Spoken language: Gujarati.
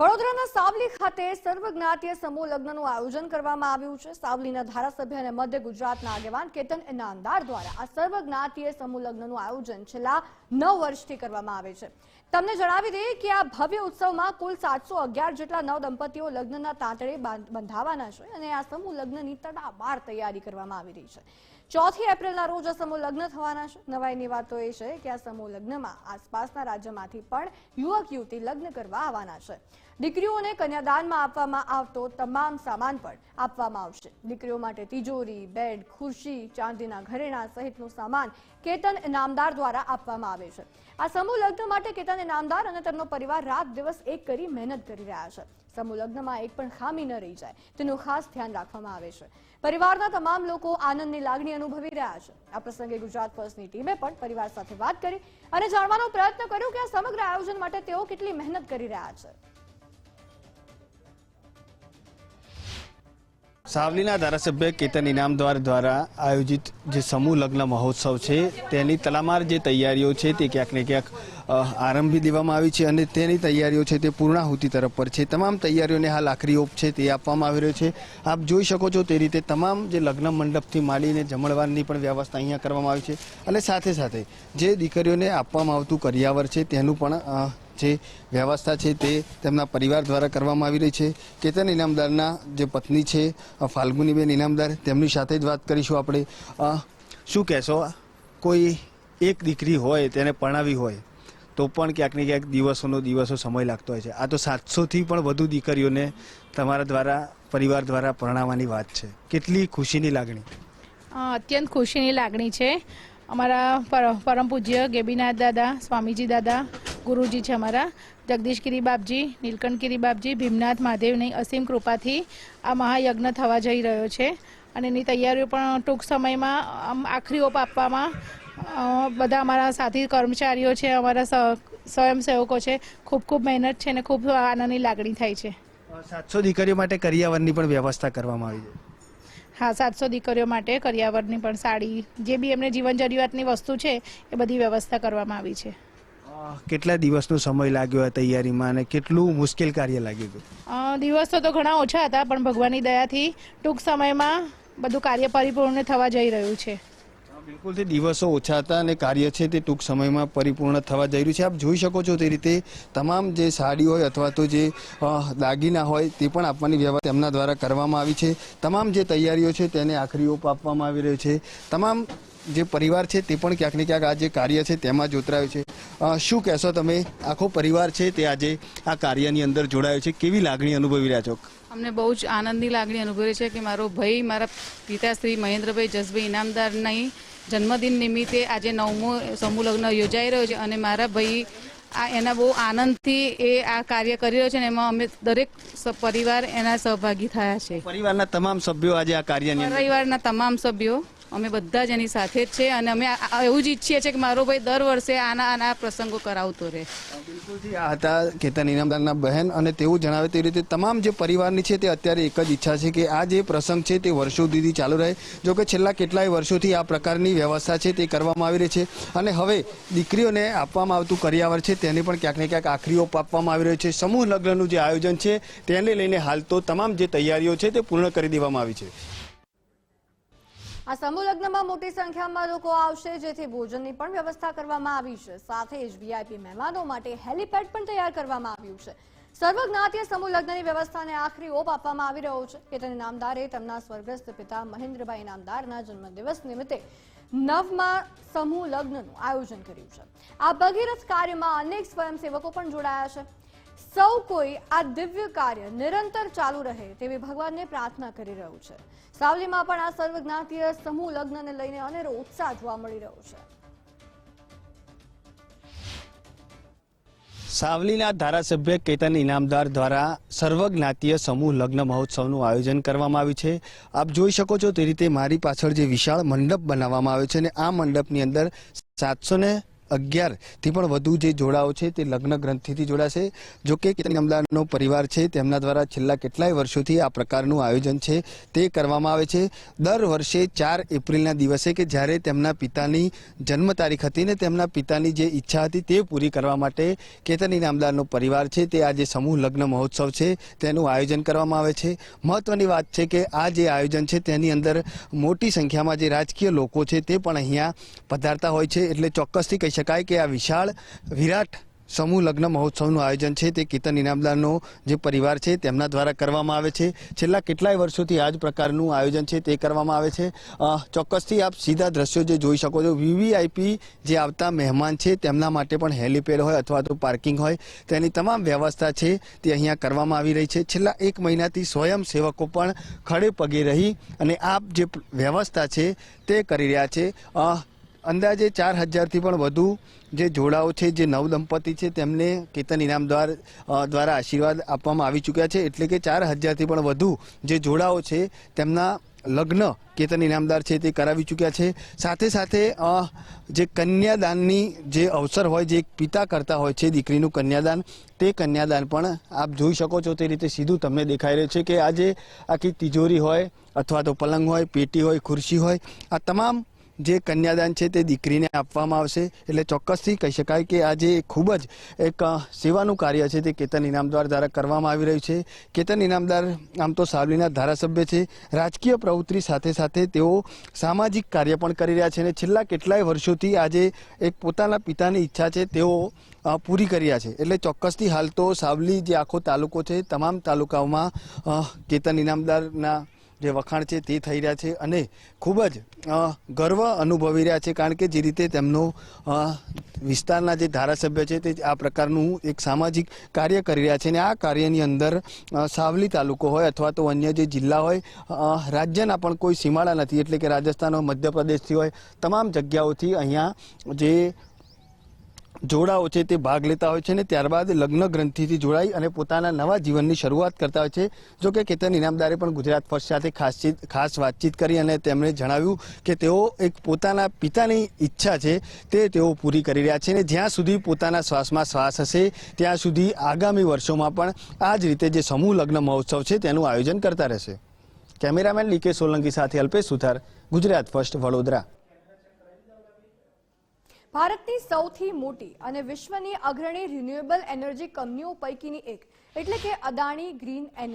વડોદરાના સાવલી ખાતે સર્વજ્ઞાતીય સમૂહ લગ્નનું આયોજન કરવામાં આવ્યું છે. સાવલીના ધારાસભ્ય અને મધ્ય ગુજરાતના આગેવાન કેતન ઇનામદાર દ્વારા આ સર્વજ્ઞાતીય સમૂહ લગ્નનું આયોજન છેલ્લા નવ વર્ષથી કરવામાં આવે છે. તમને જણાવી દઈએ કે આ ભવ્ય ઉત્સવમાં કુલ સાતસો અગિયાર જેટલા નવ દંપતીઓ લગ્નના તાંતળે બાંધ- બંધાવાના છે અને આ સમૂહ લગ્નની તડામાર તૈયારી કરવામાં આવી રહી છે. ચોથી એપ્રિલના રોજ આ સમૂહ લગ્ન થવાના છે નવાઈની વાત તો એ છે કે આ સમૂહ લગ્નમાં આસપાસના રાજ્યમાંથી પણ યુવક, યુવતી લગ્ન કરવા આવવાના છે. દીકરીઓને કન્યાદાનમાં આપવામાં આવતો તમામ સામાન પણ આપવામાં આવશે. દીકરીઓ માટે તિજોરી, બેડ, ખુરશી, ચાંદીના ઘરેણા સહિતનું સામાન કેતન નામદાર દ્વારા આપવામાં આવે છે. આ સમૂહ લગ્ન માટે કેતન નામદાર અને તેમનો પરિવાર રાત દિવસ એક કરી મહેનત કરી રહ્યા છે. સમૂહ લગ્નમાં એક પણ ખામી ન રહી જાય. તેનું ખાસ ધ્યાન રાખવામાં આવે છે. પરિવારના તમામ લોકો આનંદની લાગણી અનુભવી રહ્યા છે. આ પ્રસંગે ગુજરાત ફર્સ્ટની ટીમે પણ પરિવાર સાથે વાત કરી અને જાણવાનો પ્રયત્ન કર્યો કે આ સમગ્ર આયોજન માટે તેઓ કેટલી મહેનત કરી રહ્યા છે. સાવલીના ધારાસભ્ય કેતન ઇનામદાર દ્વારા આયોજિત જે સમૂહ લગ્ન મહોત્સવ છે, તેની તલામાર જે તૈયારીઓ છે તે ક્યાંક ને ક્યાંક આરંભી દેવામાં આવી છે અને તેની તૈયારીઓ છે તે પૂર્ણાહુતિ તરફ પર છે. તમામ તૈયારીઓને હાલ આખરી ઓપ છે તે આપવામાં આવી રહ્યો છે. આપ જોઈ શકો છો તે રીતે તમામ જે લગ્ન મંડપથી માંડીને જમણવારની પણ વ્યવસ્થા અહીંયા કરવામાં આવી છે અને સાથે સાથે જે દીકરીઓને આપવામાં આવતું કરિયાવર છે તેનું પણ જે વ્યવસ્થા છે તે તેમના પરિવાર દ્વારા કરવામાં આવી રહી છે. કેતન ઇનામદારના જે પત્ની છે ફાલ્ગુનીબેન ઇનામદાર, તેમની સાથે જ વાત કરીશું આપણે. શું કહેશો? કોઈ એક દીકરી હોય, તેને પરણાવી હોય, તો પણ ક્યાંક ને ક્યાંક દિવસોનો દિવસો સમય લાગતો હોય છે. આ તો સાતસોથી પણ વધુ દીકરીઓને તમારા દ્વારા, પરિવાર દ્વારા પરણાવવાની વાત છે. કેટલી ખુશીની લાગણી? અત્યંત ખુશીની લાગણી છે. અમારા પર- પરમ પૂજ્ય ગેબીનાથ દાદા, સ્વામીજી દાદા ગુરુજી છે અમારા. જગદીશગીરી બાપજી નીલકંઠગીરી બાપજી ભીમનાથ મહાદેવની અસીમ કૃપાથી આ મહાયજ્ઞ થવા જઈ રહ્યો છે. અને એની તૈયારીઓ પણ ટૂંક સમયમાં આમ આખરી ઓપ આપવામાં બધા અમારા સાથી કર્મચારીઓ છે અમારા સ- સ્વયંસેવકો છે ખૂબ ખૂબ મહેનત છે અને ખૂબ આનંદની લાગણી થાય છે. સાતસો દીકરીઓ માટે કરિયાવરની પણ વ્યવસ્થા કરવામાં આવી છે. હા સાતસો દીકરીઓ માટે કરિયાવરની પણ સાડી જે બી એમને જીવન જરૂરિયાતની વસ્તુ છે એ બધી વ્યવસ્થા કરવામાં આવી છે. કેટલા દિવસનો સમય લાગ્યો આ તૈયારીમાં અને કેટલું મુશ્કેલ કાર્ય લાગ્યું હતું? દિવસો તો ઘણા ઓછા હતા પણ ભગવાનની દયાથી ટૂંક સમયમાં બધું કાર્ય પરિપૂર્ણ થવા જઈ રહ્યું છે. બિલકુલ તે દિવસો ઓછા હતા અને કાર્ય છે તે ટૂંક સમયમાં પરિપૂર્ણ થવા જઈ રહ્યું છે. આપ જોઈ શકો છો તે રીતે તમામ જે સાડી હોય અથવા તો જે દાગીના હોય તે પણ આપવાની વ્યવસ્થા તેમના દ્વારા કરવામાં આવી છે. તમામ જે તૈયારીઓ છે તેને આખરી ઓપ આપવામાં આવી રહ્યો છે. તમામ જે પરિવાર છે તે પણ ક્યાંક ને ક્યાંક આ જે કાર્ય છે તેમાં જોતરાયું છે. શું કહેશો તમે? આખો પરિવાર છે તે આજે આ કાર્યની અંદર જોડાયો છે. કેવી લાગણી અનુભવી રહ્યા છો? અમને બહુ જ આનંદની લાગણી અનુભવી છે કે મારો ભાઈ મારા પિતાશ્રી મહેન્દ્રભાઈ જસભાઈ ઇનામદારની જન્મદિન નિમિત્તે આજે નવમો સમૂહ લગ્ન યોજાઈ રહ્યો છે અને મારા ભાઈ આ એના બહુ આનંદથી એ આ કાર્ય કરી રહ્યો છે અને એમાં અમે દરેક પરિવાર એના સહભાગી થયા છે. પરિવારના તમામ સભ્યો આજે આ કાર્યની પરિવારના તમામ સભ્યો અમે બધા જ એની સાથે જ છે અને અમે એવું જ ઈચ્છીએ છીએ કે મારો ભાઈ દર વર્ષે આના આના પ્રસંગો કરાવતો રહે. આ હતા કેતન ઇનામદારના બહેન અને તેવું જણાવે તે રીતે તમામ જે પરિવારની છે તે અત્યારે એક જ ઈચ્છા છે કે આ જે પ્રસંગ છે તે વર્ષો સુધી ચાલુ રહે. જો કે છેલ્લા કેટલાય વર્ષોથી આ પ્રકારની વ્યવસ્થા છે તે કરવામાં આવી રહી છે અને હવે દીકરીઓને આપવામાં આવતું કરિયાવર છે તેને પણ ક્યાંક ને ક્યાંક આખરીઓ આપવામાં આવી રહ્યો છે. સમૂહ લગ્નનું જે આયોજન છે તેને લઈને હાલ તો તમામ જે તૈયારીઓ છે તે પૂર્ણ કરી દેવામાં આવી છે. આ સમૂહ લગ્નમાં મોટી સંખ્યામાં લોકો આવશે, જેથી ભોજનની પણ વ્યવસ્થા કરવામાં આવી છે. સાથે જ વીઆઈપી મહેમાનો માટે હેલીપેડ પણ તૈયાર કરવામાં આવ્યું છે. સર્વજ્ઞાતીય સમૂહ લગ્નની વ્યવસ્થાને આખરી ઓપ આપવામાં આવી રહ્યો છે. કે કેતન નામદારે તેમના સ્વર્ગસ્થ પિતા મહેન્દ્રભાઈ નામદારના જન્મદિવસ નિમિત્તે નવમાં સમૂહ લગ્નનું આયોજન કર્યું છે. આ ભગીરથ કાર્યમાં અનેક સ્વયંસેવકો પણ જોડાયા છે. સૌ કોઈ આ દિવ્ય કાર્ય નિરંતર ચાલુ રહે તેવી ભગવાનને પ્રાર્થના કરી રહ્યું છે. સાવલીમાં પણ આ સર્વજ્ઞાતીય સમૂહ લગ્નને લઈને અનેરો ઉત્સાહ જોવા મળી રહ્યો છે. સાવલીના ધારાસભ્ય કેતન ઇનામદાર દ્વારા સર્વજ્ઞાતીય સમૂહ લગ્ન મહોત્સવનું આયોજન કરવામાં આવ્યું છે. આપ જોઈ શકો છો તે રીતે મારી પાછળ જે વિશાળ મંડપ બનાવવામાં આવ્યો છે અને આ મંડપની અંદર સાતસો અગિયારથી પણ વધુ જે જોડાઓ છે તે લગ્ન ગ્રંથિથી જોડાશે. જો કે કેતન ઇનામદારનો પરિવાર છે, તેમના દ્વારા છેલ્લા કેટલાય વર્ષોથી આ પ્રકારનું આયોજન છે, તે કરવામાં આવે છે. દર વર્ષે ચાર એપ્રિલના દિવસે કે જ્યારે તેમના પિતાની જન્મ તારીખ હતી ને તેમના પિતાની જે ઈચ્છા હતી તે પૂરી કરવા માટે કેતન ઇનામદારનો પરિવાર છે, તે આ જે સમૂહ લગ્ન મહોત્સવ છે, તેનું આયોજન કરવામાં આવે છે. મહત્વની વાત છે કે આ જે આયોજન છે તેની અંદર મોટી સંખ્યામાં જે રાજકીય લોકો છે તે પણ અહીંયા પધારતા હોય છે, એટલે ચોક્કસથી કહી શકાય કે આ વિશાળ વિરાટ સમૂહ લગ્ન મહોત્સવનું આયોજન છે તે કેતન ઇનામદારનો જે પરિવાર છે તેમના દ્વારા કરવામાં આવે છે. છેલ્લા કેટલાય વર્ષોથી આ જ પ્રકારનું આયોજન છે તે કરવામાં આવે છે. ચોક્કસથી આપ સીધા દ્રશ્યો જે જોઈ શકો છો. વીવીઆઈપી જે આવતા મહેમાન છે તેમના માટે પણ હેલીપેડ હોય અથવા તો પાર્કિંગ હોય. તેની તમામ વ્યવસ્થા છે તે અહીંયા કરવામાં આવી રહી છે. છેલ્લા એક મહિનાથી સ્વયંસેવકો પણ ખડે પગે રહી અને આપ જે વ્યવસ્થા છે તે કરી રહ્યા છે. અંદાજે ચાર હજારથી પણ વધુ જે જોડાઓ છે, જે નવ દંપતી છે, તેમને કેતન ઇનામ દ્વારા આશીર્વાદ આપવામાં આવી ચૂક્યા છે. એટલે કે ચાર હજારથી પણ વધુ જે જોડાઓ છે, તેમના લગ્ન કેતન ઇનામદાર છે તે કરાવી ચૂક્યા છે. સાથે સાથે જે કન્યાદાનની જે અવસર હોય, જે પિતા કરતા હોય છે દીકરીનું કન્યાદાન, તે કન્યાદાન પણ આપ જોઈ શકો છો તે રીતે સીધું તમને દેખાઈ રહ્યું છે કે આજે આખી તિજોરી હોય, અથવા તો પલંગ હોય, પેટી હોય, ખુરશી હોય, આ તમામ જે કન્યાદાન છે તે દીકરીને આપવામાં આવશે. એટલે ચોક્કસથી કહી શકાય કે આજે ખૂબ જ એક સેવાનું કાર્ય છે તે કેતન ઇનામદાર દ્વારા કરવામાં આવી રહ્યું છે. કેતન ઇનામદાર આમ તો સાવલીના ધારાસભ્ય છે. રાજકીય પ્રવૃત્તિ સાથે સાથે તેઓ સામાજિક કાર્ય પણ કરી રહ્યા છે અને છેલ્લા કેટલાય વર્ષોથી આજે એક પોતાના પિતાની ઈચ્છા છે તેઓ પૂરી પૂરી કર્યા છે. એટલે ચોક્કસથી હાલ તો સાવલી જે આખો તાલુકો છે, તમામ તાલુકાઓમાં કેતન ઇનામદારના જે વખાણ છે તે થઈ રહ્યા છે અને ખૂબ જ ગર્વ અનુભવી રહ્યા છે કારણ કે જે રીતે તેમનો વિસ્તારના જે ધારાસભ્ય છે તે આ પ્રકારનું એક સામાજિક કાર્ય કરી રહ્યા છે અને આ કાર્યની અંદર સાવલી તાલુકો હોય અથવા તો અન્ય જે જિલ્લા હોય રાજ્યના પણ કોઈ સીમાડા નથી એટલે કે રાજસ્થાન હોય, મધ્યપ્રદેશથી હોય, તમામ જગ્યાઓથી અહીંયા જે જોડાઓ છે તે ભાગ લેતા હોય છે અને ત્યારબાદ લગ્ન ગ્રંથિથી જોડાઈ અને પોતાના નવા જીવનની શરૂઆત કરતા હોય છે. જો કે કેતન ઇનામદારે પણ ગુજરાત ફર્સ્ટ સાથે ખાસ ખાસ વાતચીત કરી અને તેમણે જણાવ્યું કે તેઓ એક પોતાના પિતાની ઈચ્છા છે તે તેઓ પૂરી કરી રહ્યા છે અને જ્યાં સુધી પોતાના શ્વાસમાં શ્વાસ હશે ત્યાં સુધી આગામી વર્ષોમાં પણ આ જ રીતે જે સમૂહ લગ્ન મહોત્સવ છે તેનું આયોજન કરતા રહેશે. કેમેરામેન લીકે સોલંકી સાથે અલ્પેશ સુથાર, ગુજરાત ફર્સ્ટ વડોદરા. ભારતની સૌથી મોટી અને વિશ્વની અગ્રણી રિન્યુએબલ એનર્જી કંપનીઓ પૈકીની એક, એટલે કે અદાણી ગ્રીન એનર્જી